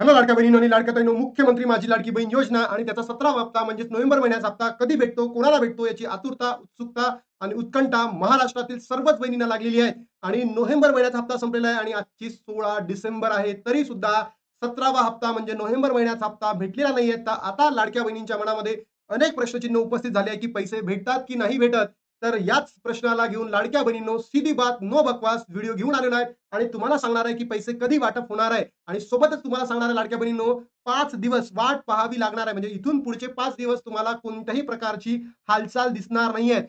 Hello लाडक्या बहिणी आणि लाडक्या ताईनो मुख्यमंत्री माझी लाडकी बहीण योजना आणि त्याचा सतरावा हप्ता म्हणजेच नोव्हेंबर महिन्याचा हप्ता कधी भेटतो कोणाला भेटतो याची आतुरता उत्सुकता आणि उत्कंठा महाराष्ट्रातील सर्वच बहिणींना लागलेली आहे. आणि नोव्हेंबर महिन्याचा हप्ता संपलेला आहे आणि आजची सोळा डिसेंबर आहे तरी सुद्धा सतरावा हप्ता म्हणजे नोव्हेंबर महिन्याचा हप्ता भेटलेला नाहीये. तर आता लाडक्या बहिणींच्या मनामध्ये अनेक प्रश्नचिन्ह उपस्थित झाले आहे की पैसे भेटतात की नाही भेटत. तर याच प्रश्नाला घेऊन लाडक्या बहिणींनो सीधी बात नो बकवास व्हिडिओ घेऊन आलेलो आहे. आणि तुम्हाला सांगणार आहे की पैसे कधी वाटप होणार आहे? आणि सोबतच तुम्हाला सांगणार आहे लाडक्या बहिणींनो पाच दिवस वाट पाहावी लागणार आहे. म्हणजे इथून पुढचे पाच दिवस तुम्हाला कोणत्याही प्रकारची हालचाल दिसणार नाहीये.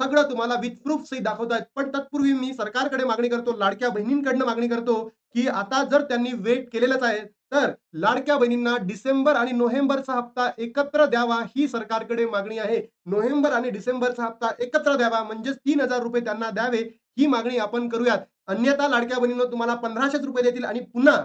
सगळं तुम्हाला विथ प्रूफ सहित दाखवतायत पण तत्पूर्वी मी सरकारकडे मागणी करतो लाडक्या बहिणींकडनं मागणी करतो की आता जर त्यांनी वेट केलेलंच आहे तर लाडक्या बहिणींना डिसेंबर आणि नोव्हेंबरचा हप्ता एकत्र द्यावा ही सरकारकडे मागणी आहे. नोव्हेंबर आणि डिसेंबरचा हप्ता एकत्र द्यावा म्हणजेच तीन हजार रुपये त्यांना द्यावे ही मागणी आपण करूयात. अन्यथा लाडक्या बहिणींना तुम्हाला पंधराशेच रुपये देतील आणि पुन्हा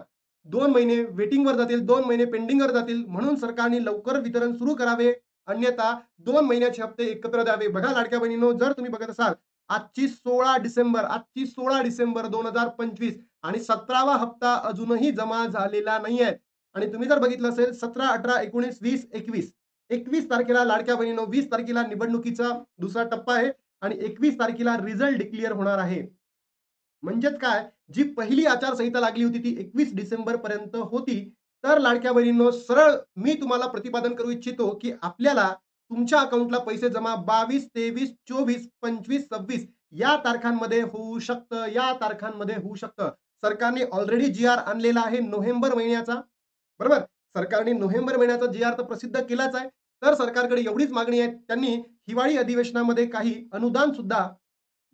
दोन महिने वेटिंगवर जातील दोन महिने पेंडिंगवर जातील म्हणून सरकारने लवकर वितरण सुरू करावे. अन्यथा दोन महिन्याचे हप्ते एकत्र द्यावे. बघा लाडक्या बहिणींनो जर तुम्ही बघत असाल आजची सोळा डिसेंबर आजची सोळा डिसेंबर दोन हजार पंचवीस आणि सतरावा हप्ता अजूनही जमा झालेला नाहीये. आणि तुम्ही जर बघितलं असेल सतरा अठरा एकोणीस वीस एकवीस. एकवीस तारखेला लाडक्या बहिणीनो वीस तारखेला निवडणुकीचा दुसरा टप्पा आहे आणि एकवीस तारखेला रिझल्ट डिक्लेअर होणार आहे. म्हणजेच काय? जी पहिली आचारसंहिता लागली होती ती एकवीस डिसेंबर पर्यंत होती. तर लाडक्या बहिणींनो सरळ मी तुम्हाला प्रतिपादन करू इच्छितो की आपल्याला तुमच्या अकाउंटला पैसे जमा बावीस तेवीस चोवीस पंचवीस सव्वीस या तारखांमध्ये होऊ शकतं. या तारखांमध्ये होऊ शकतं. सरकारने ऑलरेडी जी आर आणलेला आहे नोव्हेंबर महिन्याचा. बरोबर? सरकारने नोव्हेंबर महिन्याचा जी आर तर प्रसिद्ध केलाच आहे. तर सरकारकडे एवढीच मागणी आहे. त्यांनी हिवाळी अधिवेशनामध्ये काही अनुदान सुद्धा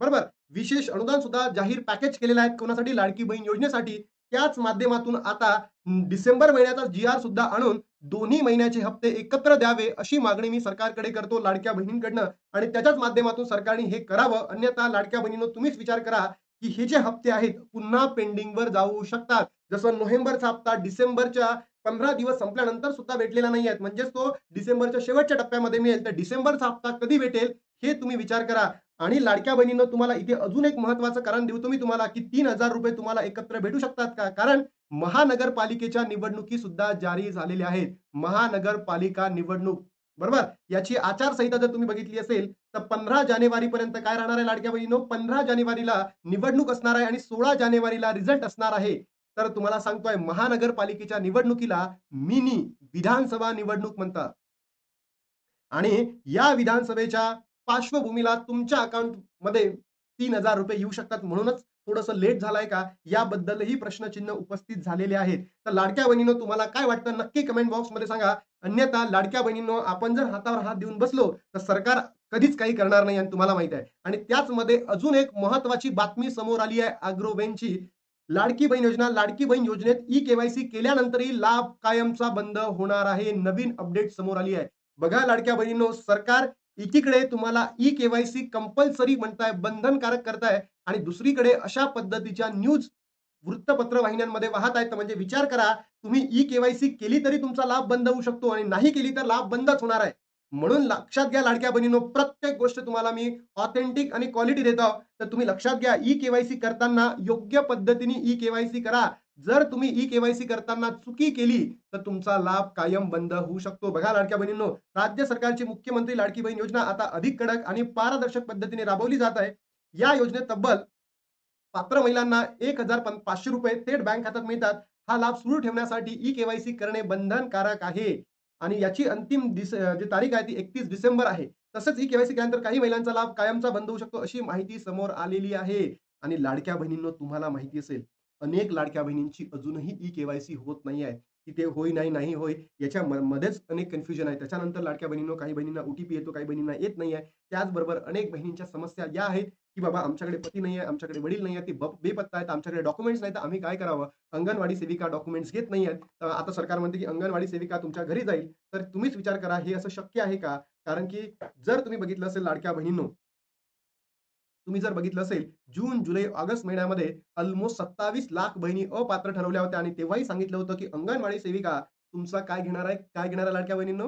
बरोबर? विशेष अनुदान सुद्धा जाहीर पॅकेज केलेलं आहे. कोणासाठी? लाडकी बहीण योजनेसाठी. त्याच माध्यमातून आता डिसेंबर महिन्याचा जी आर सुद्धा आणून दोन्ही महिन्याचे हप्ते एकत्र द्यावे अशी मागणी मी सरकारकडे करतो लाडक्या बहिणींकडनं. आणि त्याच्याच माध्यमातून सरकारने हे करावं. अन्यथा लाडक्या बहिणीनं तुम्हीच विचार करा की हे जे हप्ते आहेत पुन्हा पेंडिंगवर जाऊ शकतात. जसं नोव्हेंबरचा हप्ता डिसेंबरच्या पंधरा दिवस संपल्यानंतर सुद्धा भेटलेला नाही आहेत म्हणजेच तो डिसेंबरच्या शेवटच्या टप्प्यामध्ये मिळेल. तर डिसेंबरचा हप्ता कधी भेटेल हे तुम्ही विचार करा. आणि लाडक्या बहिणीनं तुम्हाला इथे अजून एक महत्वाचं कारण देऊ मी तुम्हाला की तीन हजार रुपये तुम्हाला एकत्र भेटू शकतात का? कारण महानगरपालिकेच्या निवडणुकी सुद्धा जारी झालेल्या आहेत. महानगरपालिका निवडणूक बरोबर? याची आचारसंहिता जर तुम्ही बघितली असेल तर पंधरा जानेवारी पर्यंत काय राहणार आहे लाडक्या बहिणीनो? पंधरा जानेवारीला निवडणूक असणार आहे आणि सोळा जानेवारीला रिझल्ट असणार आहे. तर तुम्हाला सांगतोय महानगरपालिकेच्या निवडणुकीला मिनी विधानसभा निवडणूक म्हणतात. आणि या विधानसभेच्या पार्श्वभूमीला तुमच्या अकाउंटमध्ये तीन हजार रुपये येऊ शकतात. म्हणूनच थोडंसं लेट झालाय का? याबद्दलही प्रश्नचिन्ह उपस्थित झालेले आहेत. तर लाडक्या बहिणीनं तुम्हाला काय वाटतं? नक्की कमेंट बॉक्समध्ये सांगा. अन्यथा लाडक्या बहिणींनो आपण जर हातावर हात देऊन बसलो तर सरकार कधीच काही करणार नाही आणि तुम्हाला माहीत आहे. आणि त्याच मध्ये अजून एक महत्वाची बातमी समोर आली आहे अग्रोबेनची लाडकी बहीण योजना लाडकी बहीण योजनेत ई केवायसी केल्यानंतरही लाभ कायमचा बंद होणार आहे. नवीन अपडेट समोर आली आहे. बघा लाडक्या बहिणींनो सरकार एकीकडे तुम्हाला ई केवायसी कंपल्सरी म्हणताय बंधनकारक करताय आणि दुसरीकडे अशा पद्धतीच्या न्यूज वृत्तपत्र वाहिन्यांमध्ये वाहत आहेत म्हणजे विचार करा तुम्ही ई केवायसी केली तरी तुमचा लाभ बंद होऊ शकतो आणि नाही केली तर लाभ बंदच होणार आहे. म्हणून लक्षात घ्या लाडक्या बहिणीनो प्रत्येक गोष्ट तुम्हाला मी ऑथेंटिक आणि क्वालिटी देतो. तर तुम्ही लक्षात घ्या ई केवायसी करताना योग्य पद्धतीने ई केवायसी करा. जर तुम्ही ई केवायसी करताना चुकी केली तर तुमचा लाभ कायम बंद होऊ शकतो. बघा लाडक्या बहिणींनो राज्य सरकारची मुख्यमंत्री लाडकी बहीण योजना आता अधिक कडक आणि पारदर्शक पद्धतीने राबवली जात आहे. या योजनेत तब्बल पात्र महिलांना एक हजार पाचशे रुपये थेट बँक खात्यात मिळतात. हा लाभ सुरू ठेवण्यासाठी ई केवायसी करणे बंधनकारक आहे. आणि याची अंतिम दिस जी तारीख आहे ती एकतीस डिसेंबर आहे. तसंच ई केवायसी केल्यानंतर काही महिलांचा लाभ कायमचा बंद होऊ शकतो अशी माहिती समोर आलेली आहे. आणि लाडक्या बहिणींनो तुम्हाला माहिती असेल अनेक लाडक्या बहिणींची अजूनही ई केवायसी होत नाही आहे. की ते होई नाही नाही होय याच्या मध्येच अनेक कन्फ्युजन आहे. त्याच्यानंतर लाडक्या बहिणींना काही बहिणींना ओटीपी येतो काही बहिणींना येत नाही आहे. त्याचबरोबर अनेक बहिणींच्या समस्या या आहेत की बाबा आमच्याकडे पती नाही आहे आमच्याकडे वडील नाही आहे ते बेपत्ता आहेत आमच्याकडे डॉक्युमेंट्स नाही तर आम्ही काय करावं? अंगणवाडी सेविका डॉक्युमेंट्स घेत नाही आहेत. आता सरकार म्हणते की अंगणवाडी सेविका तुमच्या घरी जाईल. तर तुम्हीच विचार करा हे असं शक्य आहे का? कारण की जर तुम्ही बघितलं असेल लाडक्या बहिणींनो तुम्ही जर बघितलं असेल जून जुलै ऑगस्ट महिन्यामध्ये ऑलमोस्ट सत्तावीस लाख बहिणी अपात्र ठरवल्या होत्या आणि तेव्हाही सांगितलं होतं की अंगणवाडी सेविका तुमचा काय घेणार आहे काय घेणार आहे लाडक्या बहिणींनो?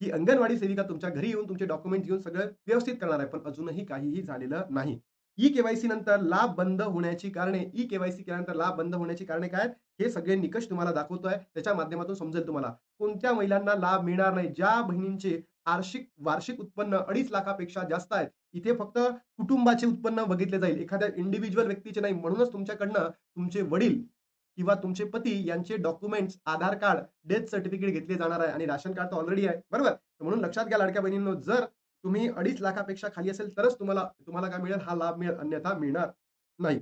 ही अंगणवाडी सेविका तुमच्या घरी येऊन तुमचे डॉक्युमेंट घेऊन सगळं व्यवस्थित करणार आहे पण अजूनही काहीही झालेलं नाही. ई केवायसी नंतर लाभ बंद होण्याची कारणे ई केवायसी केल्यानंतर लाभ बंद होण्याची कारणे काय हे सगळे निकष तुम्हाला दाखवतोय त्याच्या माध्यमातून समजेल तुम्हाला. कोणत्या महिलांना लाभ मिळणार नाही ज्या बहिणींचे आर्षिक वार्षिक उत्पन्न अडीच लाखापेक्षा जास्त आहेत. इथे फक्त कुटुंबाचे उत्पन्न बघितले जाईल. एखाद्या इंडिव्हिज्युअल व्यक्तीचे नाही म्हणूनच तुमच्याकडनं तुमचे वडील किंवा तुमचे पती यांचे documents Aadhaar card death certificate घेतले जाणार आहे आणि राशन कार्ड तर ऑलरेडी आहे. बरोबर? म्हणून लक्षात घ्या लाडक्या बहिणींनो जर तुम्ही अडीच लाखापेक्षा खाली असेल तरच तुम्हाला तुम्हाला काय मिळेल? हा लाभ मिळेल. अन्यथा मिळणार नाही.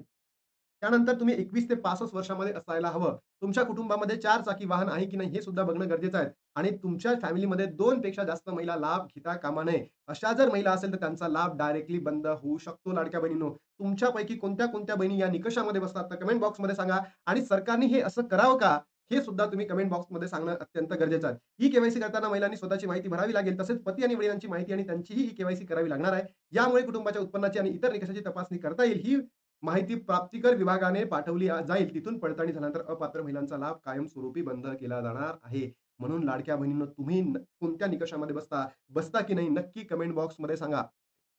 त्यानंतर तुम्ही एकवीस ते पासष्ट वर्षामध्ये असायला हवं. तुमच्या कुटुंबामध्ये चार चाकी वाहन आहे की नाही हे सुद्धा बघणं गरजेचं आहे. आणि तुमच्या फॅमिलीमध्ये दोन पेक्षा जास्त महिला लाभ घेता कामा नये. अशा जर महिला असेल तर त्यांचा लाभ डायरेक्टली बंद होऊ शकतो लाडक्या बहिणीनो. तुमच्यापैकी कोणत्या कोणत्या बहिणी या निकषामध्ये बसतात तर कमेंट बॉक्समध्ये सांगा. आणि सरकारने हे असं करावं का? हे सुद्धा तुम्ही कमेंट बॉक्समध्ये सांगणं अत्यंत गरजेचं आहे. ही केवायसी करताना महिलांनी स्वतःची माहिती भरावी लागेल. तसेच पती आणि वडिलांची माहिती आणि त्यांचीही ही केवायसी करावी लागणार आहे. यामुळे कुटुंबाच्या उत्पन्नाची आणि इतर निकषाची तपासणी करता येईल. ही माहिती प्राप्तिकर विभागाने पाठवली जाईल. तिथून पडताळणी झाल्यानंतर अपात्र महिलांचा लाभ कायमस्वरूपी बंद केला जाणार आहे. म्हणून लाडक्या बहिणींनो तुम्ही कोणत्या निकषामध्ये बसता बसता की नाही नक्की कमेंट बॉक्समध्ये सांगा.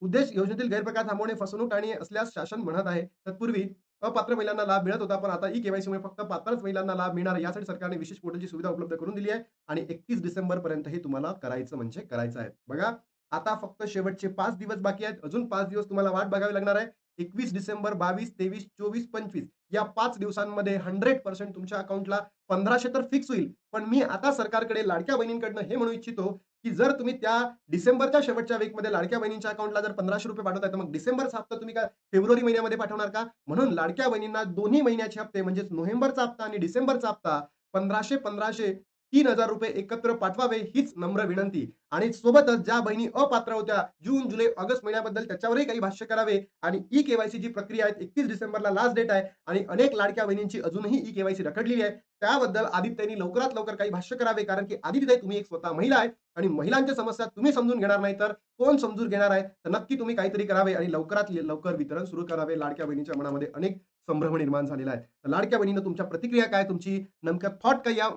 उद्देश योजनेतील गैरप्रकार थांबवणे फसवणूक टाळणे असल्यास शासन म्हणत आहे. तत्पूर्वी अपात्र महिलांना लाभ मिळत होता पण आता ई केवायसी मुळे फक्त पात्रच महिलांना लाभ मिळणार यासाठी सरकारने विशेष पोर्टलची सुविधा उपलब्ध करून दिली आहे आणि एकतीस डिसेंबर पर्यंत हे तुम्हाला करायचं म्हणजे करायचं आहे. बघा आता फक्त शेवटचे पाच दिवस बाकी आहेत. अजून पाच दिवस तुम्हाला वाट बघावी लागणार आहे. एकवीस डिसेंबर बावीस तेवीस चोवीस पंचवीस या पाच दिवसांमध्ये हंड्रेड पर्सेंट तुमच्या अकाउंटला पंधराशे तर फिक्स होईल. पण मी आता सरकारकडे लाडक्या बहिणींकडनं हे म्हणू इच्छितो की जर तुम्ही त्या डिसेंबरच्या शेवटच्या वीकमध्ये लाडक्या बहिणींच्या अकाउंटला जर पंधराशे रुपये पाठवताय तर मग डिसेंबरचा हप्ता तुम्ही काय फेब्रुवारी महिन्यामध्ये पाठवणार का? म्हणून लाडक्या बहिणींना दोन्ही महिन्याचे हप्ते म्हणजेच नोव्हेंबरचा हप्ता आणि डिसेंबरचा हप्ता पंधराशे पंधराशे तीन हजार रुपये एकत्र पाठवावे हीच नम्र विनंती. आणि सोबतच ज्या बहिणी अपात्र होत्या जून जुलै ऑगस्ट महिन्याबद्दल त्याच्यावरही काही भाष्य करावे. आणि ई केवायसी जी प्रक्रिया आहे एकतीस डिसेंबरला लास्ट डेट आहे. आणि अनेक लाडक्या बहिणींची अजूनही ई केवायसी रखडलेली आहे. त्याबद्दल आदित्यनी लवकरात लवकर काही भाष्य करावे. कारण की आदित्य तुम्ही एक स्वतः महिला आहे. आणि महिलांच्या समस्या तुम्ही समजून घेणार नाही तर कोण समजून घेणार आहे? तर नक्की तुम्ही काहीतरी करावे आणि लवकरात लवकर वितरण सुरू करावे. लाडक्या बहिणीच्या मनामध्ये अनेक संभ्रम निर्माण झालेला आहे. तर लाडक्या बहिणीनं तुमच्या प्रतिक्रिया काय? तुमची नेमक्या थॉट काय या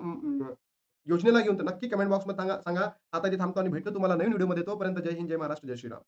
योजनेला घेऊन तर नक्की कमेंट बॉक्समध्ये सांगा सांगा. आता इथे थांबतो आणि भेटतो तुम्हाला नवीन व्हिडिओमध्ये तोपर्यंत जय हिंद जय महाराष्ट्र जय श्रीराम.